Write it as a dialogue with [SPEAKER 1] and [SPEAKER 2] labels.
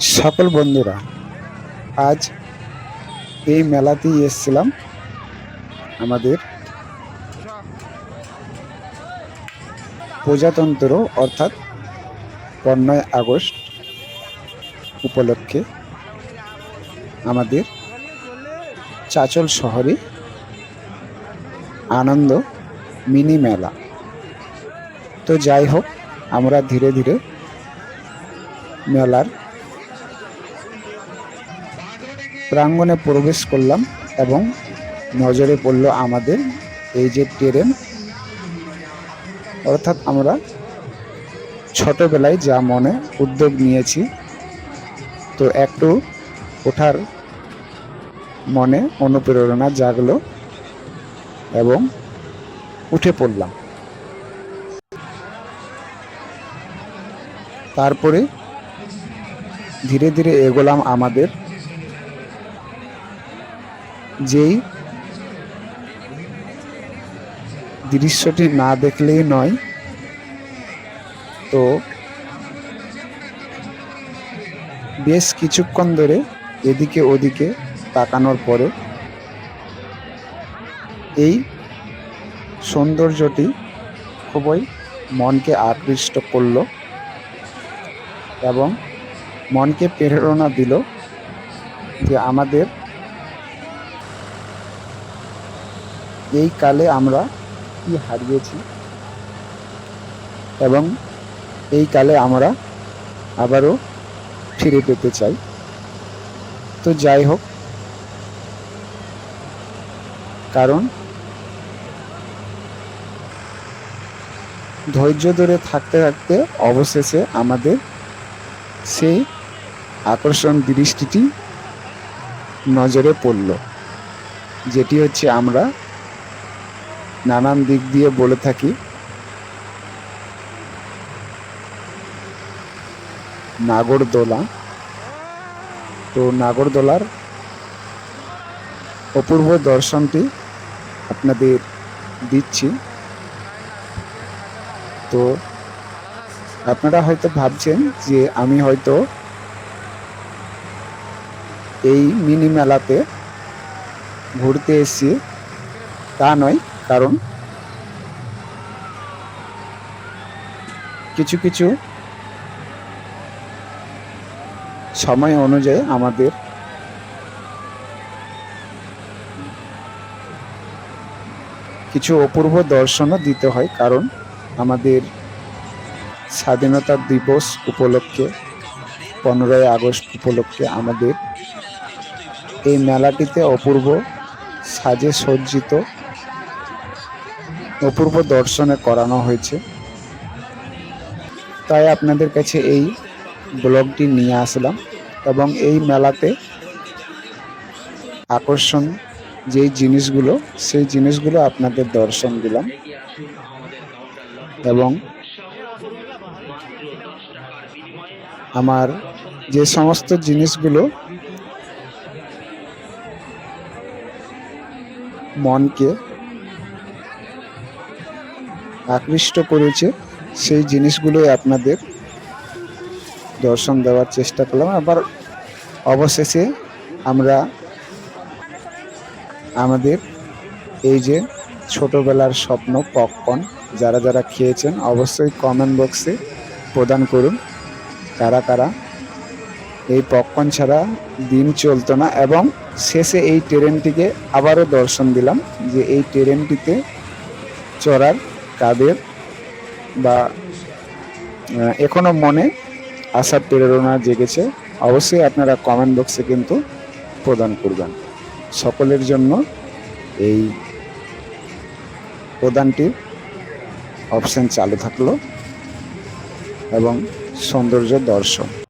[SPEAKER 1] সকল বন্ধুরা, আজ এই মেলাতেই এসেছিলাম আমাদের প্রজাতন্ত্র অর্থাৎ পনেরোই আগস্ট উপলক্ষে আমাদের চাচল শহরে আনন্দ মিনি মেলা। তো যাই হোক, আমরা ধীরে ধীরে মেলার প্রাঙ্গণে প্রবেশ করলাম এবং নজরে পড়ল আমাদের এই যে ট্রেন, অর্থাৎ আমরা ছোটবেলায় যা মনে উদ্যোগ নিয়েছি, তো একটু ওঠার মনে অনুপ্রেরণা জাগলো এবং উঠে পড়লাম। তারপরে ধীরে ধীরে এগোলাম আমাদের যেই দৃশ্যটি না দেখলেই নয়, তো বেশ কিছুক্ষণ ধরে এদিকে ওদিকে তাকানোর পরে এই সৌন্দর্যটি খুবই মনকে আকৃষ্ট করল এবং মনকে প্রেরণা দিল যে আমাদের এই কালে আমরা কি হারিয়েছি? এবং এই কালে আমরা আবারও ফিরে পেতে চাই। তো যাই হোক, কারণ ধৈর্য ধরে থাকতে থাকতে অবশেষে আমাদের সেই আকর্ষণ দৃষ্টিটি নজরে পড়ল, যেটি হচ্ছে আমরা নানান দিক দিয়ে বলে থাকি। নাগরদোলা। তো নাগরদোলার অপূর্ব দর্শনটি আপনাদের দিচ্ছি। তো আপনারা হয়তো ভাবছেন যে আমি হয়তো এই মিনি মেলাতে ঘুরতে এসেছি। তা নয়। কারণ কিছু কিছু সময় অনুযায়ী আমাদের কিছু অপূর্ব দর্শনও দিতে হয়, কারণ আমাদের স্বাধীনতা দিবস উপলক্ষে, পনেরোই আগস্ট উপলক্ষে আমাদের এই মেলাটিতে অপূর্ব সাজে সজ্জিত অপূর্ব দর্শনে করানো হয়েছে। তাই আপনাদের কাছে এই ব্লগটি নিয়ে আসলাম এবং এই মেলাতে আকর্ষণ যেই জিনিসগুলো, সেই জিনিসগুলো আপনাদের দর্শন দিলাম এবং আমার যে সমস্ত জিনিসগুলো মনকে আকৃষ্ট করেছে সেই জিনিসগুলোই আপনাদের দর্শন দেওয়ার চেষ্টা করলাম। আবার অবশেষে আমরা আমাদের এই যে ছোটবেলার স্বপ্ন পপকর্ন যারা যারা খেয়েছেন অবশ্যই কমেন্ট বক্সে প্রদান করুন। কারা কারা এই পপকর্ন ছাড়া দিন চলতো না এবং শেষে এই ট্রেনটিকে আবারও দর্শন দিলাম যে এই ট্রেনটিতে চড়ার কাদের বা আহ, এখনও মনে আসার প্রেরণা জেগেছে অবশ্যই আপনারা কমেন্ট বক্সে কিন্তু প্রদান করবেন। সকলের জন্য এই প্রদানটির অপশন চালু থাকল এবং সৌন্দর্য দর্শন।